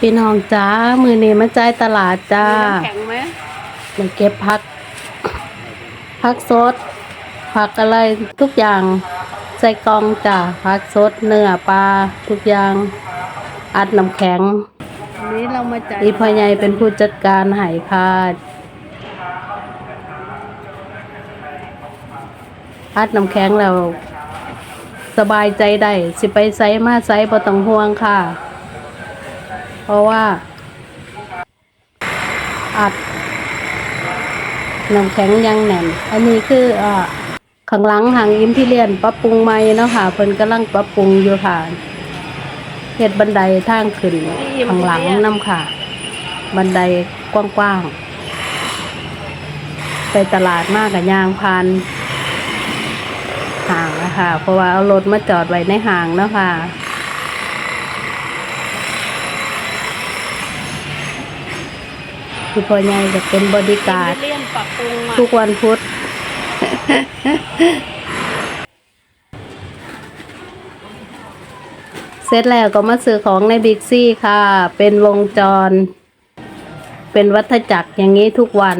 พี่น้องจ้า มือนี้มาจ่ายตลาดจ้ามีน้ำแข็งไหมมาเก็บผัก ผักสด ผักอะไรทุกอย่าง ใส่กล่องจ้าผักสดเนื้อปลาทุกอย่าง อัดน้ำแข็งวันนี้เรามาจ่ายอีพ่อใหญ่เป็นผู้จัดการใหายค่ะอัดน้ำแข็งแล้วสบายใจได้สิไปไซมาไซบ่ต้องห่วงค่ะ เพราะว่า อัดน้ำแข็งยังแน่น อันนี้คืออ่าข้างหลังหางอิมพิเรียนปรับปรุงใหม่เนาะค่ะเพิ่นกำลังปรับปรุงอยู่ค่ะเฮ็ดบันไดทางขึ้นข้างหลังนํค่ะ บันไดกว้างๆไปตลาดมากกับยางพานห่างนะคะเพราะว่าเอารถมาจอดไว้ในห่างเนาะค่ะ พี่พ่อใหญ่จะเป็นบริการดเลี่ยนปรับปรุงมาทุกวันพุธเสร็จแล้วก็มาซื้อของในบิ๊กซี่ค่ะ เป็นวงจร เป็นวัฏจักรอย่างนี้ทุกวัน